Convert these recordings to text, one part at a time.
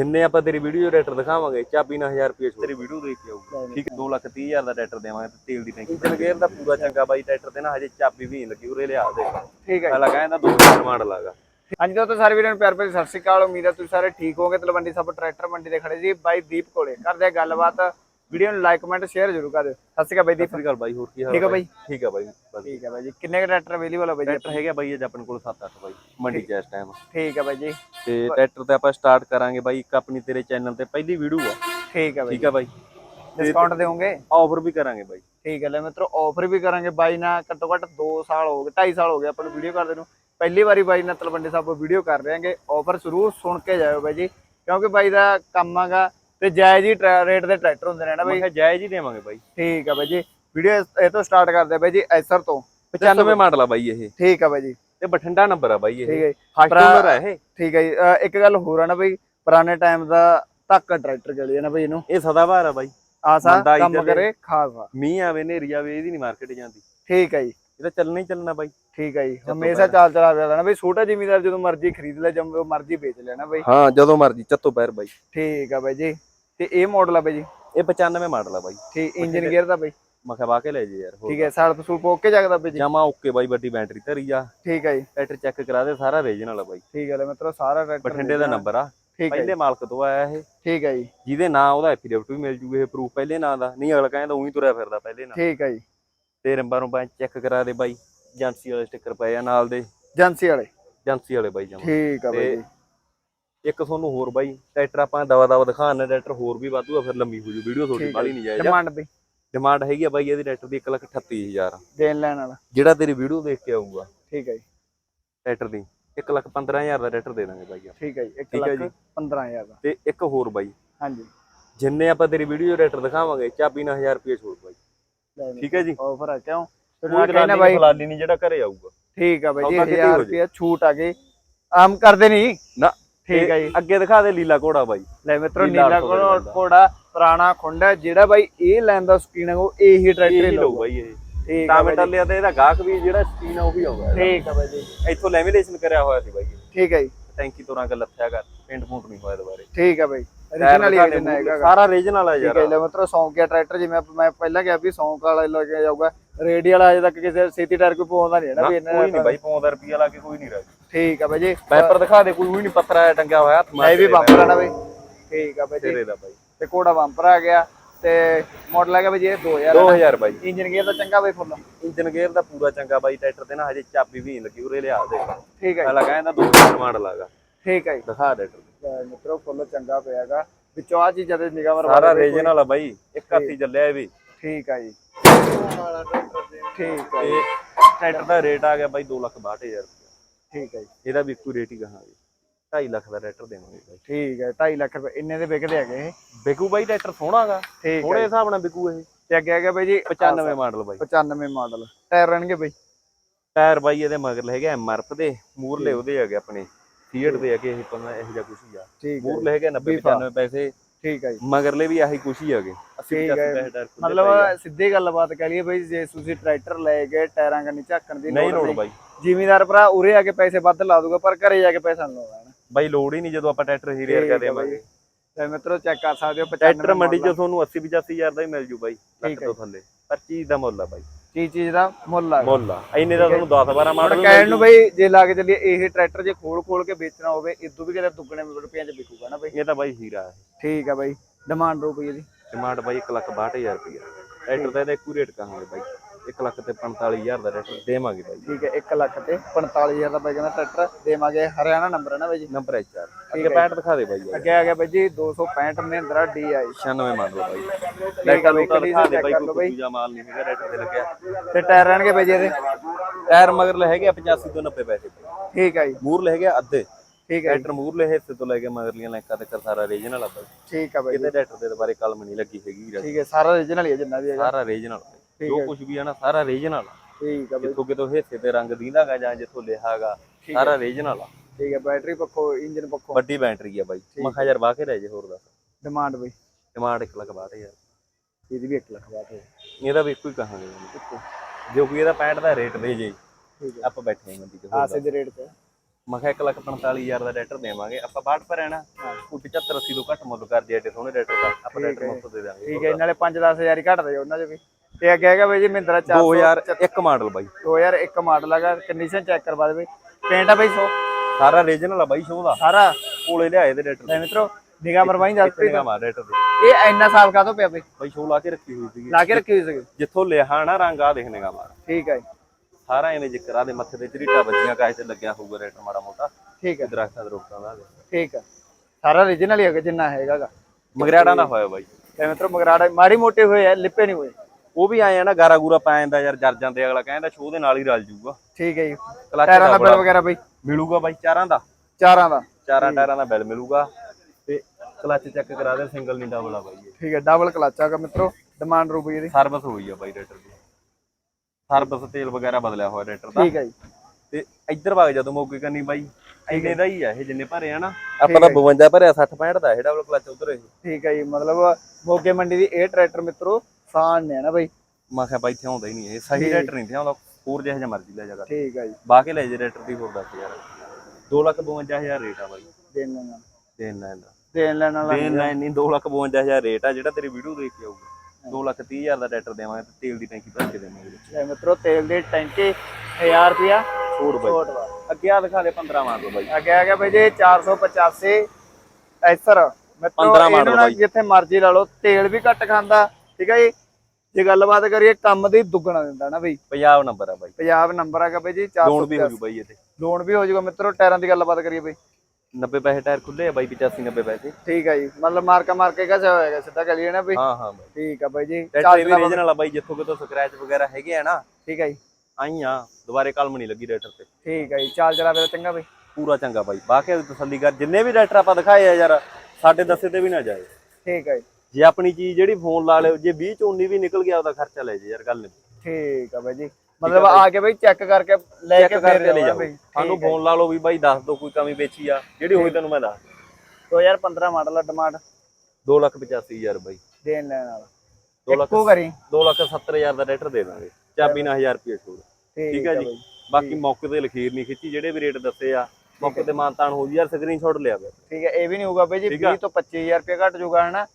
ਜਿੰਨੇ ਆਪਾਂ ਤੇਰੀ ਵੀਡੀਓ ਰੇਟਰ ਦਿਖਾਵਾਂਗੇ ਚਾਬੀ ਨਾਲ 1000 ਰੁਪਏ ਤੇਰੀ ਵੀਡੀਓ ਦੇਖ ਕੇ ਆਊਗਾ। ਠੀਕ ਹੈ। 2 ਲੱਖ 30 ਹਜ਼ਾਰ ਦਾ ਟਰੈਕਟਰ ਦੇਵਾਂਗੇ ਤੇ ਤੇਲ ਦੀ ਟੈਂਕੀ ਇੰਜਨ ਗੇਅਰ ਦਾ ਪੂਰਾ ਚੰਗਾ ਬਾਈ ਟਰੈਕਟਰ ਤੇ ਨਾ ਹਜੇ ਚਾਬੀ ਵੀ ਨਹੀਂ ਲੱਗੀ ਉਰੇ ਲਿਆ ਦੇ। ਠੀਕ ਹੈ ਪਹਿਲਾਂ ਕਹਿੰਦਾ ਦੋ ਲੱਖ ਮਾਡਲ ਲਾਗਾ ਹਾਂਜੀ ਦੋਸਤੋ ਸਾਰੇ ਵੀਰਾਂ ਨੂੰ ਪਿਆਰ ਭਰੀ ਸਤਿ ਸ਼੍ਰੀ ਅਕਾਲ ਉਮੀਦ ਹੈ ਤੁਸੀਂ ਸਾਰੇ ਠੀਕ ਹੋਵੋਗੇ। ਤਲਵੰਡੀ ਸਭ ਟਰੈਕਟਰ ਮੰਡੀ ਦੇ ਖੜੇ ਜੀ ਬਾਈ ਦੀਪ ਕੋਲੇ। ਕਰਦੇ ਗੱਲਬਾਤ ਵੀਡੀਓ ਨੂੰ ਲਾਈਕ ਕਮੈਂਟ ਸ਼ੇਅਰ ਜ਼ਰੂਰ ਕਰ ਦਿਓ। ਸਤਿ ਸ਼੍ਰੀ ਅਕਾਲ ਬਾਈ ਸਤਿ ਦੀਪ ਸ੍ਰੀ ਅਕਾਲ ਬਾਈ ਹੋਰ ਕੀ ਹਾਲ ਠੀਕ ਆ ਬਾਈ? ਠੀਕ ਆ ਬਾਈ ਠੀਕ ਹੈ ਬਾਈ ਜੀ। ਕਿੰਨੇ ਕੁ ਟਰੈਕਟਰ ਅਵੇਲੇਬਲ ਆ ਬਾਈ ਟਰੈਕਟਰ ਹੈਗਾ ਬਾਈ ਅੱਜ ਆਪਣੇ ਕੋਲ 7-8 ਬਾਈ ਮੰਡੀ ਚ ਇਸ ਟਾਈਮ ਠੀਕ ਹੈ ਬਾਈ ਜੀ। ਤੇ ਟਰੈਕਟਰ ਤੇ ਆਪਾਂ ਸਟਾਰਟ ਕਰਾਂਗੇ ਬਾਈ ਇੱਕ ਆਪਣੀ ਤੇਰੇ ਚੈਨਲ ਤੇ ਪਹਿਲੀ ਵੀਡੀਓ ਆ। ਠੀਕ ਹੈ ਬਾਈ ਠੀਕ ਆ ਬਾਈ। ਡਿਸਕਾਊਂਟ ਦੇਵੋਗੇ? ਆਫਰ ਵੀ ਕਰਾਂਗੇ ਬਾਈ। ਠੀਕ ਹੈ ਲੈ ਮਿੱਤਰੋ ਆਫਰ ਵੀ ਕਰਾਂਗੇ। ਬਾਈ ਨਾਲ ਘੱਟੋ ਘੱਟ 2 ਸਾਲ ਹੋ ਗਏ 2.5 ਸਾਲ ਹੋ ਗਏ ਆਪਾਂ ਨੂੰ ਵੀਡੀਓ ਕਰਦੇ ਨੂੰ। ਪਹਿਲੀ ਵਾਰੀ ਬਾਈ ਨਾਲ ਤਲਵੰਡੀ ਸਾਹਿਬ ਵੀਡੀਓ ਕਰ ਰਹੇ ਹਾਂਗੇ। ਆਫਰ ਜ਼ਰੂਰ ਸੁਣ ਕੇ ਜਾਇਓ ਬਾਈ ਜੀ। ਕਿਉਂਕਿ ਬਾਈ ਦਾ ਕੰਮ ਆਗਾ ਤੇ ਜਾਇਜ਼ ਹੀ ਰੇਟ ਦੇ ਟਰੈਕਟਰ ਹੁੰਦੇ ਨੇ ਨਾ ਮੈਂ ਬਾਈ। ਕਿਹਾ ਜਾਇਜ਼ ਹੀ ਦੇਵਾਂਗੇ ਬਾਈ। ਠੀਕ ਹੈ ਬਾਈ ਜੀ। ਵੀਡੀਓ ਇਹ ਤੋਂ ਸਟਾਰਟ ਕਰਦੇ ਆ ਬਾਈ ਜੀ ਐਸਰ ਤੋਂ। 95 ਮਾਡਲ ਆ ਬਾਈ ਇਹ। ਠੀਕ ਹੈ ਬਾਈ ਜੀ। ਤੇ ਬਠਿੰਡਾ ਨੰਬਰ ਆ ਬਾਈ ਇਹ। ਠੀਕ ਹੈ ਜੀ। ਫਸਟ ਓਨਰ ਆ ਇਹ। ਠੀਕ ਹੈ ਜੀ। ਇੱਕ ਗੱਲ ਹੋਰ ਆ ਨਾ ਬਾਈ ਪੁਰਾਣੇ ਟਾਈਮ ਦਾ ਧੱਕ ਟਰੈਕਟਰ ਚੱਲੀ ਨਾ ਬਾਈ ਇਹਨੂੰ। ਇਹ ਸਦਾਬਹਾਰ ਆ ਬਾਈ। ਆਸਾ ਕੰਮ ਕਰੇ ਖਾਸਾ ਮੀਂਹ ਆਵੇ ਨੇਰੀ ਆਵੇ ਇਹਦੀ ਨਹੀਂ ਮਾਰਕੀਟ ਜਾਂਦੀ। ਠੀਕ ਹੈ ਜੀ। ਇਹ ਤਾਂ ਚੱਲਣਾ ਹੀ ਚੱਲਣਾ ਬਾਈ। ਠੀਕ ਹੈ ਜੀ। ਹਮੇਸ਼ਾ ਚਾਲ ਚਲਾ ਰਿਹਾ ਨਾ ਬਈ। ਛੋਟਾ ਜ਼ਿਮੀਦਾਰ ਜਦੋਂ ਮਰਜ਼ੀ ਖਰੀਦ ਲੈ ਜਦੋਂ ਮਰਜ਼ੀ ਵੇਚ ਲੈਣਾ ਬਈ। ਹਾਂ ਜਦੋਂ ਮਰਜ਼ੀ ਚੱਤੋ ਪੈਰ ਬਾਈ। ਠੀਕ ਆ ਬਾਈ ਜੀ। ਤੇ ਇਹ ਮਾਡਲ ਆ ਬਾਈ ਜੀ? ਇਹ 95 ਮਾਡਲ ਆ ਬਾਈ। ਠੀਕ ਇੰਜਨ ਗੇਅਰ ਦਾ ਬਾਈ? ਮੈਂ ਕਿਹਾ ਵਾਕੇ ਲੈ ਜੇ ਯਾਰ ਠੀਕ ਹੈ ਸਾਲ ਪਸੂਲ ਪੋਕੇ ਜਾਗਦਾ ਬਾਈ ਜੀ। ਜਮਾ ਓਕੇ ਬਾਈ ਵੱਡੀ ਬੈਟਰੀ ਧਰੀ ਆ। ਠੀਕ ਹੈ ਜੀ। ਟਰੈਕਟਰ ਚੈੱਕ ਕਰਾ ਦੇ ਸਾਰਾ ਰੀਜਨਲ ਆ ਬਾਈ। ਠੀਕ ਹੈ ਲੈ ਮਿੱਤਰੋ ਸਾਰਾ ਟਰੈਕਟਰ ਬਠਿੰਡੇ ਦਾ ਨੰਬਰ ਆ। ਪਹਿਲੇ ਮਾਲਕ ਤੋਂ ਆਇਆ ਇਹ। ਠੀਕ ਹੈ ਜੀ। ਜਿਹਦੇ ਨਾਂ ਉਹਦਾ ਐਫੀਡੇਵਿਟ ਵੀ ਮਿਲ ਜੂਗੇ ਇਹ ਪ੍ਰੂਫ ਪਹਿਲੇ ਨਾਂ ਦਾ। ਨਹੀਂ ਅਗਲਾ ਕਹਿੰਦਾ ਉਹੀ ਤੁਰਿਆ ਫਿਰਦਾ ਪਹਿਲੇ ਨਾਂ। ਠੀਕ ਹੈ ਜੀ। ਤੇ ਰੰਬਾਂ ਨੂੰ ਚੈੱਕ ਕਰਾ ਦੇ ਬਾਈ। ਏਜੰਸੀ ਵਾਲੇ ਸਟicker ਪਏ ਆ ਨਾਲ ਦੇ। ਏਜੰਸੀ ਵਾਲੇ। ਏਜੰਸੀ ਵਾਲੇ ਬਾਈ ਜਮਾ। ਠੀਕ ਆ ਬਾਈ ਜੀ। ਇੱਕ ਤੁਹਾਨੂੰ ਹੋਰ ਬਾਈ ਟਰੈਕਟਰ ਆਪਾਂ ਦਵਾ ਦਵਾ ਦਿਖਾਣੇ ਟਰੈਕਟਰ ਹੋਰ ਵੀ ਵਾਧੂ ਆ ਫਿਰ ਲੰਮੀ ਹੋ ਜੂ ਵੀਡੀਓ ਤੁਹਾਡੀ ਬਾਲੀ ਨਹੀਂ ਜਾਇਜ਼ ਡਿਮਾਂਡ ਬਈ ਡਿਮਾਂਡ ਹੈਗੀ ਆ ਬਾਈ ਇਹਦੀ ਟਰੈਕਟਰ ਦੀ 138000 ਦੇਣ ਲੈਣ ਵਾਲਾ। ਜਿਹੜਾ ਤੇਰੀ ਵੀਡੀਓ ਦੇਖ ਕੇ ਆਊਗਾ ਠੀਕ ਹੈ ਜੀ। ਟਰੈਕਟਰ ਦੀ 115000 ਦਾ ਟਰੈਕਟਰ ਦੇ ਦਾਂਗੇ ਬਾਈ। ਠੀਕ ਹੈ ਜੀ 1 ਠੀਕ ਹੈ ਲੱਖ ਜੀ। 15000 ਦਾ। ਤੇ ਇੱਕ ਹੋਰ ਬਾਈ ਹਾਂਜੀ। ਜਿੰਨੇ ਆਪਾਂ ਤੇਰੀ ਵੀਡੀਓ ਟਰੈਕਟਰ ਦਿਖਾਵਾਂਗੇ ਚਾਬੀ ਨਾਲ 1000 ਰੁਪਏ ਛੋੜ ਬਾਈ। ਠੀਕ ਹੈ ਜੀ। ਆਫਰ ਆ ਕਿਉਂ? ਕਹਿਣਾ ਦਲਾਲੀ ਬਾਈ ਫਲਾਲੀ ਨਹੀਂ ਜਿਹੜਾ ਘਰੇ ਆਊਗਾ। ਠੀਕ ਆ ਬਾਈ ਜੀ ਸੌਦਾ ਕਿਤੇ 1000 ਹੋ ਜੇ। ਰੁਪਏ ਛੂਟ ਆ ਗਈ ਆਮ ਕਰਦੇ ਨਹੀਂ। ਨਾ ਠੀਕ ਹੈ ਜੀ। ਅੱਗੇ ਦਿਖਾ ਦੇ ਲੀਲਾ ਘੋੜਾ ਬਾਈ। ਲੈ ਮਿੱਤਰੋ ਨੀਲਾ। ਕੋੜਾ ਪੁਰਾਣਾ ਖੁੰਡਾ ਜਿਹੜਾ ਬਾਈ ਇਹ ਲੈਣ ਦਾ ਸਕੀਨ ਹੈ ਉਹ ਇਹੀ ਟਰੈਕਟਰ ਹੀ ਹੀ ਲਊ ਬਾਈ ਇਹ। ਠੀਕ ਤਾਂ ਮਿੰਟਰ ਲਿਆ ਤੇ ਇਹਦਾ ਗਾਹਕ ਵੀ ਜਿਹੜਾ ਸਕੀਨ ਆ ਉਹ ਵੀ ਆਊਗਾ। ਠੀਕ ਆ ਬਾਈ ਜੀ। ਇੱਥੋਂ ਲੈਮੀਨੇਸ਼ਨ ਕਰਿਆ ਹੋਇਆ ਸੀ ਬਾਈ। ਠੀਕ ਹੈ ਜੀ। ਟੈਂਕੀ ਤੋਂ ਰੰਗ ਲੱਥਿਆ ਕਰ। ਪੇਂਟ ਪੂੰਟ ਨਹੀਂ ਹੋਇਆ ਦੁਬਾਰੇ ਠੀਕ ਆ ਬਾਈ। Original ਹੀ ਦਿਖਾ ਦੇ ਇਹਦਾ ਹੈਗਾ। ਸਾਰਾ ਰੀਜਨਲ ਆ ਠੀਕ ਯਾਰ। ਹੈ ਲੈ ਮਿੱਤਰੋ ਸੌਂਕ ਗਿਆ ਟਰੈਕਟਰ ਜਿਵੇਂ ਮੈਂ ਪਹਿਲਾਂ ਕਿਹਾ ਵੀ ਸੌਂਕ ਵਾਲਾ ਲੈ ਕੇ ਜਾਊਗਾ। ਰੇਡੀ ਵਾਲਾ ਅਜੇ ਤੱਕ ਕਿਸੇ ਛੇਤੀ ਟਾਇਰ ਕੋਈ ਪਾਉਂਦਾ ਨਹੀਂ ਹੈ ਨਾ ਵੀ ਇਹਨਾਂ ਕੋਈ ਨਹੀਂ ਬਾਈ 5000 ਰੁਪਿਆ ਲਾ ਕੇ ਕੋਈ ਨਹੀਂ ਰਾਜੀ। ਠੀਕ ਆ ਬਾਈ ਜੀ। ਪੈਪਰ ਦਿਖਾ ਦੇ ਕੋਈ ਵੀ ਨਹੀਂ ਪੱਤਰ ਆਇਆ ਟੰਗਿਆ ਹੋਇਆ ਹੱਥ ਮਾਰ ਇਹ ਵੀ ਬੰਪਰ ਆ ਨਾ ਬਾਈ। ਠੀਕ ਆ ਬਾਈ ਜੀ। ਤੇਰੇ ਦਾ ਬਾਈ। ਤੇ ਕੋੜਾ ਬੰਪਰ ਆ ਗਿਆ ਤੇ ਮਾਡਲ ਹੈਗਾ ਬਾਈ ਜੀ ਇਹ 2000 2000 ਬਾਈ। ਇੰਜਨ ਗੇਅਰ ਦਾ ਚੰਗਾ ਬਾਈ ਫੁੱਲ। ਇੰਜਨ ਗੇਅਰ ਦਾ ਪੂਰਾ ਚੰਗਾ ਬਾਈ ਟਰੈਕਟਰ ਤੇ ਨਾ ਹਜੇ ਚਾਬੀ ਵੀ ਨਹੀਂ ਲੱਗੀ ਉਰੇ ਲਿਆ ਦੇ। ਠੀਕ ਹੈ ਜੀ, ਪਹਿਲਾਂ ਕਹਿੰਦਾ 2000 ਮਾਡਲ ਆਗਾ ਠੀਕ ਹੈ ਜੀ। ਦਿਖਾ ਟਰੈਕਟਰ ਲੈ ਮਿੱਤਰੋ ਫੁੱਲ ਚੰਗਾ ਪਿਆਗਾ ਵਿੱਚੋਂ ਆ ਚੀਜ਼ਾਂ ਦੇ ਨਿਗਾਹ ਮਰਵਾ ਸਾਰਾ ਰੀਜਨਲ ਆ ਬਾਈ ਇੱਕ ਹੱਥੀ ਇਹ ਵੀ। ਠੀਕ ਆ ਜੀ। ਠੀਕ ਆ ਤੇ ਟਰੈਕਟਰ ਦਾ ਰੇਟ ਆ ਗਿਆ ਬਾਈ 262000 ਰੁਪਇਆ ਠੀਕ ਹੈ ਜੀ। ਇਹਦਾ ਵੀ ਇੱਕੋ ਰੇਟ ਹੀ ਕਹਾਂਗੇ। 2.5 ਲੱਖ ਦਾ ਟਰੈਕਟਰ ਦੇਵਾਂਗੇ ਬਾਈ। ਠੀਕ ਹੈ 2.5 ਲੱਖ ਰੁਪਏ। ਇੰਨੇ ਦੇ ਵਿਕਦੇ ਹੈਗੇ ਇਹ? ਵਿਕੂ ਬਾਈ ਟਰੈਕਟਰ ਸੋਹਣਾਗਾ ਠੀਕ ਥੋੜੇ ਹਿਸਾਬ ਨਾਲ ਵਿਕੂ ਇਹ। ਤੇ ਅੱਗੇ ਹੈਗਾ ਬਾਈ ਜੀ 95 ਮਾਡਲ ਬਾਈ। 95 ਮਾਡਲ ਟਾਇਰ ਰਹਿਣਗੇ ਬਾਈ? ਟਾਇਰ ਬਾਈ ਇਹਦੇ ਮਗਰ ਹੈਗੇ ਐਮਆਰਐਫ ਦੇ। ਮੂਰਲੇ ਉਹਦੇ ਹੈਗੇ ਆਪਣੇ। ਸੀਟ ਦੇ ਹੈਗੇ ਇਹ ਪੰਨਾ ਇਹੋ ਜਿਹਾ ਕੁਛ ਹੀ ਆ। ਮੂਰਲੇ ਹੈਗੇ 90 95 ਪੈਸੇ। ਠੀਕ ਹੈ ਜੀ। ਮਗਰਲੇ ਵੀ ਆਹੀ ਕੁਛ ਹੀ ਹੈਗੇ 80 ਠੀਕ 85 ਹੈ। ਮਤਲਬ। ਸਿੱਧੀ ਗੱਲਬਾਤ ਕਹਿ ਲਈਏ ਬਾਈ ਜੇ ਤੁਸੀਂ ਟਰੈਕਟਰ ਲੈ ਕੇ ਟਾਇਰਾਂ ਕੰਨੀ ਝਾਕਣ ਦੀ ਨਹੀਂ ਲੋੜ ਬਾਈ। ਜ਼ਿਮੀਦਾਰ ਭਰਾ ਉਰੇ ਆ ਕੇ ਪੈਸੇ ਵੱਧ ਲਾ ਦੂਗਾ ਪਰ ਘਰੇ ਜਾ ਕੇ ਪੈਸਾ ਨਹੀਂ ਲਾਉਣਾ ਬਾਈ ਲੋੜ ਹੀ ਨਹੀਂ ਜਦੋਂ ਆਪਾਂ ਟਰੈਕਟਰ ਹੀਰੇ ਠੀਕ ਵਰਗਾ ਹੈ ਦੇਵਾਂਗੇ ਤੇ ਮਿੱਤਰੋ ਚੈੱਕ ਕਰ ਸਕਦੇ ਹੋ 95 ਟਰੈਕਟਰ ਮੰਡੀ 'ਚ ਤੁਹਾਨੂੰ 80 85000 ਦਾ ਹੀ ਮਿਲ ਜੂ ਬਾਈ ਲੱਖ ਹੈ। ਤੋਂ ਥੱਲੇ। ਪਰ ਚੀਜ਼ ਦਾ ਮੁੱਲ ਆ ਬਾਈ। ਚੀਜ਼ ਚੀਜ਼ ਦਾ ਮੁੱਲ ਆ। ਮੁੱਲ ਆ। ਇੰਨੇ ਦਾ ਤੁਹਾਨੂੰ 10 12 ਹੁਣ ਮਾਡਲ ਕਹਿਣ ਨੂੰ ਬਈ ਜੇ ਲਾ ਕੇ ਚੱਲੀਏ ਇਹ ਟਰੈਕਟਰ ਜੇ ਖੋਲ ਖੋਲ ਕੇ ਵੇਚਣਾ ਹੋਵੇ ਇਦੋਂ ਵੀ ਕਿਤੇ ਦੁੱਗਣੇ ਰੁਪਈਆਂ ਚ ਵਿਕੂਗਾ ਨਾ ਬਈ। ਇਹ ਤਾਂ ਬਾਈ ਹੀਰਾ ਹੈ। ਠੀਕ ਆ ਬਾਈ। ਡਿਮਾਂਡ ਰੁਪਈਏ ਦੀ। ਡਿਮਾਂਡ ਬਾਈ 1 ਲੱਖ 62000 ਰੁਪਇਆ ਟਰੈਕਟਰ ਦਾ ਇਹਦਾ ਇੱਕੋ ਰੇਟ ਕਹਾਂਗੇ ਬਾਈ। 1 ਲੱਖ ਤੇ 45000 ਦਾ ਟਰੈਕਟਰ ਦੇਵਾਂਗੇ ਬਾਈ। ਠੀਕ ਹੈ 1 ਲੱਖ ਤੇ 45000 ਦਾ ਬਾਈ ਕਹਿੰਦਾ ਟਰੈਕਟਰ ਦੇਵਾਂਗੇ। ਹਰਿਆਣਾ ਨੰਬਰ ਹੈ ਨਾ ਬਾਈ ਜੀ? ਨੰਬਰ ਹੈ 4 ਅੱਗੇ 65 ਦਿਖਾ ਦੇ ਬਾਈ। ਅੱਗੇ ਆ ਗਿਆ ਬਾਈ ਜੀ 265 ਮਹਿੰਦਰਾ DI 96 ਮਾਡਲ ਬਾਈ। ਲੈਟਰ ਬਾਈ ਲੂਟਰ ਦਿਖਾ ਦੇ ਬਾਈ ਕੋਈ ਦੂਜਾ ਮਾਲ ਨਹੀਂ ਹੈਗਾ ਟਰੈਕਟਰ ਤੇ ਲੱਗਿਆ। ਤੇ ਟਾਇਰ ਰਹਿਣਗੇ ਬਾਈ ਜੀ ਇਹਦੇ? ਟਾਇਰ ਮਗਰ ਹੈਗੇ ਆ 85 ਤੋਂ 90 ਪੈਸੇ। ਠੀਕ ਆ ਜੀ। ਮੂਰ ਹੈਗੇ ਆ ਅੱਧੇ। ਠੀਕ ਹੈ ਜੀ, ਟਰੈਕਟਰ ਮੂਰਲੇ ਹਿੱਸੇ ਤੋਂ ਲੈ ਕੇ ਮਗਰਲੀਆਂ ਲੈਂਕਾਂ ਤੱਕ ਸਾਰਾ ਰੀਜਨਲ ਆ ਬਾਈ ਠੀਕ ਆ ਬਾਈ ਕਿਤੇ ਟਰੈਕਟਰ ਦੇ ਦੁਬਾਰੇ ਕਲਮ ਨਹੀਂ ਲੱਗੀ ਹੈਗੀ ਠੀਕ ਹੈ ਸਾਰਾ origignal ਹੀ ਹੈ ਜਿੰਨਾ ਵੀ ਹੈਗਾ। ਸਾਰਾ ਰੀਜਨਲ ਜੋ ਕੁਝ ਵੀ ਆ ਨਾ ਸਾਰਾ ਰੀਜਨਲ ਆ। ਠੀਕ ਆ ਬਾਈ। ਜਿੱਥੋਂ ਕਿਤੋਂ ਹਿੱਸੇ ਤੇ ਰੰਗ ਦੀਂਦਾਗਾ ਜਾਂ ਜਿੱਥੋਂ ਲਿਖਾਗਾ ਸਾਰਾ ਰੀਜਨਲ ਆ। ਠੀਕ ਹੈ ਬੈਟਰੀ ਪੱਖੋਂ ਇੰਜਨ ਪੱਖੋਂ। ਵੱਡੀ ਬੈਟਰੀ ਆ ਬਾਈ। ਮੈਂ ਕਿਹਾ ਯਾਰ ਵਾਹ ਕੇ ਲੈ ਜੇ ਹੋਰ ਦੱਸ। ਡਿਮਾਂਡ ਬਈ। ਡਿਮਾਂਡ 1 ਲੱਖ ਬਾਹਠ ਹਜ਼ਾਰ। ਇਹਦੀ ਵੀ 1 ਲੱਖ ਬਾਤ ਹੈ ਇਹਦਾ ਵੀ ਇੱਕੋ ਹੀ ਕਹਾਂਗੇ ਜੀ। ਕੋਈ ਇਹਦਾ 65 ਦਾ ਰੇਟ ਦੇ ਜੇ। ਹੈ। ਆਪਾਂ ਬੈਠੇ ਹਾਂ ਮੰਡੀ ਤੇ ਆਸੇ ਦੇ ਰੇਟ ਤੇ। ਮੈਂ ਕਿਹਾ 1 ਲੱਖ 45000 ਦਾ ਟਰੈਕਟਰ ਦੇਵਾਂਗੇ ਆਪਾਂ ਬਾੜ ਪਰ ਰਹਿਣਾ। ਕੋਈ 75 80 ਤੋਂ ਘੱਟ ਮੁੱਲ ਕਰ ਦਿਆ ਤੇ ਸੋਹਣੇ ਟਰੈਕਟਰ ਦਾ ਆਪਾਂ ਟਰੈਕਟਰ ਮੁੱਕ ਦੇ ਦਾਂਗੇ। ਠੀਕ ਹੈ ਜੀ, ਨਾਲੇ 5-10000 ਹੀ ਘੱਟ ਦੇ ਉਹਨਾਂ ਦੇ ਵੀ। ਤੇ ਅੱਗੇ ਹੈਗਾ ਬਈ ਜੀ ਮਹਿੰਦਰਾ 400 2001 ਮਾਡਲ ਬਾਈ। 2001 ਮਾਡਲ ਹੈਗਾ ਕੰਡੀਸ਼ਨ ਚੈੱਕ ਕਰਵਾ ਦੇ ਬਈ। ਪੇਂਟ ਆ ਬਈ ਸੋ। ਸਾਰਾ ਰੀਜਨਲ ਆ ਬਾਈ ਸ਼ੋਅ ਦਾ। ਸਾਰਾ। ਕੋਲੇ ਲਿਆਏ ਦੇ ਟਰੈਕਟਰ ਲੈ ਮਿੱਤਰੋ ਨਿਗਾਹ ਮਰਵਾਈ ਦੱਸ ਕਿੰਨੇ ਦਾ ਮਾਰ ਟਰੈਕਟਰ ਦੇ। ਇਹ ਇੰਨਾ ਸਾਲ ਕਾਹਤੋਂ ਪਿਆ ਬਈ? ਬਾਈ ਸ਼ੋਅ ਲਾ ਕੇ ਰੱਖੀ ਹੋਈ ਸੀਗੀ। ਲਾ ਕੇ ਰੱਖੀ ਹੋਈ ਸੀ ਜਿੱਥੋਂ ਲਿਆ ਨਾ ਰੰਗ ਆ ਦੇਖਣੇ ਗਾ ਮਾਰ। ਠੀਕ ਹੈ ਜੀ, ਸਾਰਾ ਐਵੇਂ ਜ਼ਿਕਰ ਆ ਦੇ ਮੱਥੇ ਤੇ ਝਰੀਟਾ ਵੱਜੀਆਂ ਕਾਹੇ ਤੇ ਲੱਗਿਆ ਹੋਊਗਾ ਰੇਟਰ ਮਾੜਾ ਮੋਟਾ। ਠੀਕ ਹੈ ਦਰਖਤਾਂ ਦੇ ਰੋਕਾਂ ਦਾ। ਠੀਕ ਹੈ ਸਾਰਾ origignal ਹੀ ਹੈਗਾ ਜਿੰਨਾ ਹੈਗਾਗਾ। ਮਗਰਾੜਾ ਨਾ ਹੋਇਆ ਬਾਈ। ਤੇ ਮਿੱਤਰੋ ਮਗਰਾੜਾ ਮਾੜੀ ਮੋਟੇ ਹੋਏ ਆ ਲਿਪੇ ਨਹੀਂ ਹੋਏ। ਉਹ ਵੀ ਆਏ ਆ ਨਾ ਗਾਰਾ ਗੂਰਾ ਪਾ ਜਾਂਦਾ ਯਾਰ ਜਰ ਜਾਂਦੇ ਅਗਲਾ ਕਹਿੰਦਾ ਸ਼ੋਅ ਦੇ ਨਾਲ ਹੀ ਰਲ ਜਾਊਗਾ ਠੀਕ ਹੈ ਜੀ। ਕਲੱਚ ਟਾਇਰਾਂ ਦਾ ਬਿੱਲ ਵਗੈਰਾ ਬਈ? ਮਿਲੂਗਾ ਬਾਈ ਚਾਰਾਂ ਦਾ। ਚਾਰਾਂ ਦਾ। ਚਾਰਾਂ ਟਾਇਰਾਂ ਦਾ ਬਿੱਲ ਮਿਲੂਗਾ। ਤੇ ਕਲੱਚ ਚੈੱਕ ਕਰਾ ਦੇ ਸਿੰਗਲ ਨਹੀਂ ਡਬਲ ਆ ਬਾਈ ਠੀਕ ਹੈ ਡਬਲ ਕਲਚ ਹੈਗਾ ਮਿੱਤਰੋ ਡਿਮਾਂਡ ਰੂਪ ਇਹਦੀ। ਸਰਵਿਸ ਹੋਈ ਆ ਬਾਈ ਰੇਟਰ ਦੀ। ਸਰਵਿਸ ਤੇਲ ਵਗੈਰਾ ਬਦਲਿਆ ਹੋਇਆ ਰੇਟਰ ਦਾ। ਠੀਕ ਹੈ ਜੀ। ਤੇ ਇੱਧਰ ਵਗ ਜਦੋਂ ਮੋਗੇ ਕਰਨੀ ਬਾਈ। ਇੰਨੇ ਦਾ ਹੀ ਆ ਇਹ ਜਿੰਨੇ ਭਰੇ ਆ ਨਾ। ਆਪਾਂ ਤਾਂ 52 ਭਰਿਆ 60 65 ਦਾ ਇਹ ਡਬਲ ਕਲੱਚ ਉਧਰ ਇਹ ਠੀਕ ਹੈ ਜੀ ਮਤਲਬ ਮੋਗੇ ਮੰਡੀ ਦੀ ਇਹ ਟਰੈਕਟਰ ਮਿੱਤਰੋ ਸਾਨ ਨੇ ਨਾ ਬਈ। ਮੈਂ ਕਿਹਾ ਬਾਈ ਇੱਥੇ ਆਉਂਦਾ ਹੀ ਨਹੀਂ ਇਹ ਸਹੀ ਰੇਟਰ ਨਹੀਂ ਤੇ ਆਉਂਦਾ ਹੋਰ ਜਿਹੇ ਜਿਹਾ ਮਰਜ਼ੀ ਲੈ ਜਾ ਕਰ। ਠੀਕ ਹੈ ਜੀ। ਬਾਹ ਕੇ ਲੈ ਜੇ ਰੇਟਰ ਦੀ ਹੋਰ ਦੱਸ ਯਾਰ। 252000 ਰੇਟ ਆ ਬਾਈ। ਦੇਣ ਲੈਣਾ ਦੇਣ ਲੈਣ ਦਾ। ਦੇਣ ਲੈਣ ਵਾਲਾ। ਦੇਣ ਲੈਣ ਨਹੀਂ 252000 ਰੇਟ ਆ ਜਿਹੜਾ ਤੇਰੀ ਵੀਡੀਓ ਦੇਖ ਕੇ ਆਊਗਾ। 230000 ਦਾ ਟਰੈਕਟਰ ਦੇਵਾਂਗੇ ਤੇ ਤੇਲ ਦੀ ਟੈਂਕੀ ਭਰ ਕੇ ਦੇਵਾਂਗੇ ਲੈ ਮਿੱਤਰੋ ਤੇਲ ਦੀ ਟੈਂਕੀ 1000 ਰੁਪਿਆ ਬਾਈ। ਛੋਟ ਵਾ। ਅੱਗੇ ਆ ਦਿਖਾ ਦੇ 15 ਮਾਰ ਦੋ ਬਾਈ। ਅੱਗੇ ਆ ਗਿਆ ਬਈ ਜੀ 485 ਐਸਰ। ਮਿੱਤਰੋ 15 ਇਹਨੂੰ ਮਾਡਲ ਬਾਈ। ਜਿੱਥੇ ਮਰਜ਼ੀ ਲਾ ਲਓ ਤੇਲ ਵੀ ਘੱਟ ਖਾਂਦਾ ਠੀਕ ਹੈ ਜੀ? ਜੇ ਗੱਲਬਾਤ ਕਰੀਏ ਕੰਮ ਦੀ ਦੁੱਗਣਾ ਦਿੰਦਾ ਨਾ ਬਈ। ਪੰਜਾਬ ਨੰਬਰ ਆ ਬਾਈ। ਪੰਜਾਬ ਨੰਬਰ ਹੈਗਾ ਬਈ ਜੀ ਲੋਨ ਵੀ ਹੋ 485 ਜੂ ਬਾਈ ਇੱਥੇ। ਲੋਨ ਵੀ ਹੋ ਜਾਊਗਾ ਮਿੱਤਰੋ ਟਾਇਰਾਂ ਦੀ ਗੱਲਬਾਤ ਕਰੀਏ ਬਈ। 90 ਪੈਸੇ ਟਾਇਰ ਖੁੱਲੇ ਆ ਬਾਈ 85 90 ਪੈਸੇ। ਠੀਕ ਹੈ ਜੀ ਮਤਲਬ ਮਾਰਕਾ ਮਾਰ ਕੇ ਕਾ ਹੋਏਗਾ ਸਿੱਧਾ ਕਰੀਏ ਨਾ ਬਈ ਹਾਂ ਹਾਂ ਬਾਈ। ਠੀਕ ਆ ਬਾਈ ਜੀ ਟਰੈਕਟਰ ਵੀ ਰੀਜਨਲ ਆ ਬਾਈ ਜਿੱਥੋਂ ਕਿਤੋਂ ਸਕ੍ਰੈਚ ਵਗੈਰਾ ਹੈਗੇ ਆ ਨਾ। ਠੀਕ ਹੈ ਜੀ। ਆਈ ਆ ਦੁਬਾਰੇ ਕਲਮ ਨਹੀਂ ਲੱਗੀ ਰੇਟਰ ਤੇ। ਠੀਕ ਹੈ ਜੀ ਚਾਲ ਚਲਾ ਫਿਰ ਚੰਗਾ ਬਈ। ਪੂਰਾ ਚੰਗਾ ਬਾਈ ਬਾਕੀ ਤਸੱਲੀ ਕਰ ਜਿੰਨੇ ਵੀ ਰੇਟਰ ਆਪਾਂ ਦਿਖਾਏ ਆ ਯਾਰ ਸਾਡੇ ਦੱਸੇ ਤੇ ਵੀ ਨਾ ਜਾਏ। ਠੀਕ ਹੈ ਜੀ। ਜੇ ਆਪਣੀ ਚੀਜ਼ ਜਿਹੜੀ ਫੋਨ ਲਾ ਲਿਓ ਜੇ 20 ਚ 19 ਵੀ ਨਿਕਲ ਗਿਆ ਉਹਦਾ ਖਰਚਾ ਲੈ ਜੇ ਯਾਰ ਗੱਲ ਨਹੀਂ। ਠੀਕ ਆ ਬਾਈ ਜੀ। ਮਤਲਬ ਆ ਕੇ ਬਈ ਚੈੱਕ ਕਰਕੇ ਲੈ ਕੇ ਫਿਰ ਕਰਕੇ ਲੈ ਜਾਓ। ਸਾਨੂੰ ਫੋਨ ਲਾ ਲਓ ਵੀ ਬਾਈ ਦੱਸ ਦੋ ਕੋਈ ਕਮੀ ਵੇਚੀ ਆ। ਜਿਹੜੀ ਹੋਈ ਤੈਨੂੰ ਮੈਂ ਦੱਸ 2015 ਮਾਡਲ ਆ ਡਿਮਾਂਡ 285000 ਬਾਈ। ਦੇਣ ਲੈਣ ਵਾਲਾ। ਦੋ ਲੱਖ ਇੱਕੋ ਕਰੀ 270000 ਦਾ ਰੇਟਰ ਦੇ ਦਾਂਗੇ। ਚਾਬੀ ਨਾਲ 1000 ਰੁਪਏ ਛੋੜ। ਠੀਕ ਹੈ ਜੀ। ਬਾਕੀ ਮੌਕੇ ਤੇ ਲਖੀਰ ਨਹੀਂ ਖਿੱਚੀ ਜਿਹੜੇ ਵੀ ਰੇਟ ਦੱਸੇ ਆ ਮੌਕੇ ਤੇ ਮਾਨਤਾਨ ਹੋ ਜੀ। ਯਾਰ ਸਕਰੀਨਸ਼ਾਟ ਲਿਆ ਵੇ ਠੀਕ ਹੈ ਇਹ ਵੀ ਨਹੀਂ ਹੋਊਗਾ ਬਈ ਜੀ ਠੀਕ ਆ। 20 ਤੋਂ 25000 ਰੁਪਏ ਘੱਟ ਜਾਊਗਾ ਹਨਾ?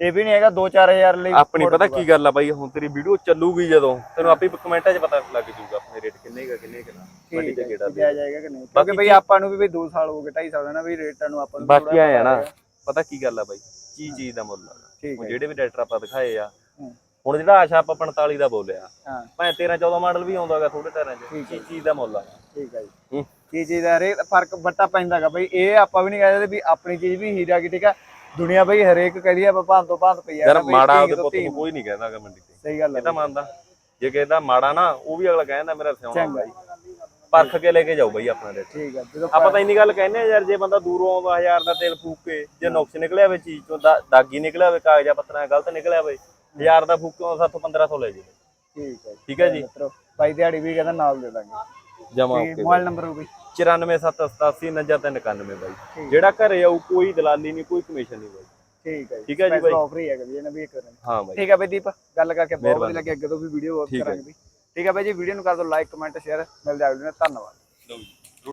ਇਹ ਵੀ ਨਹੀਂ ਹੈਗਾ 2-4000 ਲਈ ਆਪਣੀ ਪਤਾ ਕੀ ਗੱਲ ਆ ਬਾਈ ਹੁਣ ਤੇਰੀ ਵੀਡੀਓ ਚੱਲੂਗੀ ਜਦੋਂ ਤੈਨੂੰ ਆਪੇ ਕਮੈਂਟਾਂ 'ਚ ਪਤਾ ਲੱਗ ਜਾਊਗਾ ਆਪਣੇ ਰੇਟ ਕਿੰਨੇ ਕਾ ਕਿੰਨੇ ਕਿੰਨਾ ਮੰਡੀ 'ਚ ਕਿਹੜਾ ਦਿਆ ਜਾਏਗਾ ਕਿ ਨਹੀਂ? ਕਿਉਂਕਿ ਬਈ ਆਪਾਂ ਨੂੰ ਵੀ ਬਈ 2 ਸਾਲ ਹੋ ਗਏ 2.5 ਸਾਲ ਨਾ ਵੀ ਰੇਟਾਂ ਨੂੰ ਆਪਾਂ ਨੂੰ ਬਾਕੀ ਆਇਆ ਨਾ ਪਤਾ ਕੀ ਗੱਲ ਆ ਬਾਈ ਚੀਜ਼ ਚੀਜ਼ ਦਾ ਮੁੱਲ ਆ। ਹੁਣ ਜਿਹੜੇ ਵੀ ਡਾਕਟਰ ਆਪਾਂ ਦਿਖਾਏ ਆ। ਹੁਣ ਜਿਹੜਾ ਆਸ਼ਾ ਆਪਾਂ 45 ਦਾ ਬੋਲਿਆ ਹਾਂ। ਭਾਵੇਂ 13 14 ਮਾਡਲ ਵੀ ਆਉਂਦਾਗਾ ਥੋੜੇ ਟਾਇਰਾਂ 'ਚ ਚੀਜ਼ ਚੀਜ਼ ਦਾ ਮੁੱਲ ਆ? ਠੀਕ ਹੈ ਜੀ। ਕੀ ਚੀਜ਼ ਦਾ ਰੇਟ ਫ਼ਰਕ ਬੱਟਾ ਪੈਂਦਾਗਾ ਬਈ ਇਹ ਆਪਾਂ ਵੀ ਨਹੀਂ ਕਹਿੰਦੇ ਵੀ ਆਪਣੀ ਚੀਜ਼ ਵੀ ਹੀਰਾ ਕੀ ਠੀਕ ਆ? ਦੁਨੀਆ ਬਈ ਹਰੇਕ ਕਹਦੀ ਆ ਭਾਂ ਤੋਂ ਭਾਂ ਪਈ ਆ ਯਾਰ ਮਾੜਾ ਉਹਦੇ ਤੋਂ ਪੁੱਤ। ਨੂੰ ਕੋਈ ਨਹੀਂ ਕਹਿੰਦਾਗਾ ਮੰਡੀ ਤੇ। ਸਹੀ ਗੱਲ ਇਹ ਤਾਂ ਹੈ ਮੰਨਦਾ। ਜੇ ਕਿਸੇ ਦਾ ਮਾੜਾ ਨਾ ਉਹ ਵੀ ਅਗਲਾ ਕਹਿੰਦਾ ਮੇਰਾ ਸਿਆਉਣਾ ਬਾਈ। ਪਰਖ ਕੇ ਲੈ ਕੇ ਜਾਓ ਬਾਈ ਆਪਣਾ ਰੇਟ। ਠੀਕ ਜਦੋਂ ਆਪਾਂ ਤਾਂ ਇੰਨੀ ਗੱਲ ਕਹਿੰਦੇ ਆ ਯਾਰ ਜੇ ਬੰਦਾ ਦੂਰੋਂ ਆਉਂਦਾ ਹਜ਼ਾਰ ਦਾ ਤੇਲ ਫੂਕ ਕੇ ਜੇ ਨੁਕਸ ਨਿਕਲਿਆ ਹੋਵੇ ਚੀਜ਼ ਦਾ- ਦਾਗੀ ਨਿਕਲਿਆ ਹੋਵੇ ਕਾਗਜ਼ਾਂ ਪੱਤਰਾਂ ਗਲਤ ਨਿਕਲਿਆ ਹੋਵੇ ਹਜ਼ਾਰ ਦਾ ਫੂਕ ਕੇ ਸਾਥੋਂ 1500 ਲੈ ਜੇ ਠੀਕ ਹੈ ਠੀਕ ਹੈ ਜੀ? ਬਾਈ ਦਿਹਾੜੀ ਵੀ ਕਹਿੰਦਾ ਨਾਲ ਦੇ ਦਾਂਗੇ। ਜਮਾ ਤੇ ਮੋਬਾਈਲ ਨੰਬਰ ਹੋ ਗਈ 94788993 ਬਾਈ। ਜਿਹੜਾ ਘਰੇ ਆਊ ਕੋਈ ਦਲਾਲੀ ਨਹੀਂ ਕੋਈ ਕਮਿਸ਼ਨ ਨਹੀਂ ਬਾਈ। ਠੀਕ ਹੈ ਠੀਕ ਹੈ ਜੀ ਬਾਈ। ਆਫਰ ਹੀ ਹੈਗਾ ਵੀ ਇਹਨਾਂ ਵੀ ਇਹ ਕਰਾਂਗੇ ਹਾਂ ਬਾਈ। ਠੀਕ ਹੈ ਬਾਈ ਦੀਪ ਗੱਲ ਕਰਕੇ ਬਹੁਤ ਵਧੀਆ ਲੱਗਿਆ ਅੱਗੇ ਤੋਂ ਵੀ ਵੀਡੀਓ ਠੀਕ ਹੈ। ਕਰਾਂਗੇ ਵੀ। ਠੀਕ ਹੈ ਬਾਈ ਜੀ ਵੀਡੀਓ ਨੂੰ ਕਰ ਦਿਓ ਲਾਈਕ ਕਮੈਂਟ ਸ਼ੇਅਰ ਮਿਲਦੇ ਅਗਲੇ ਦਿਨ। ਧੰਨਵਾਦ। ਲਓ ਜੀ।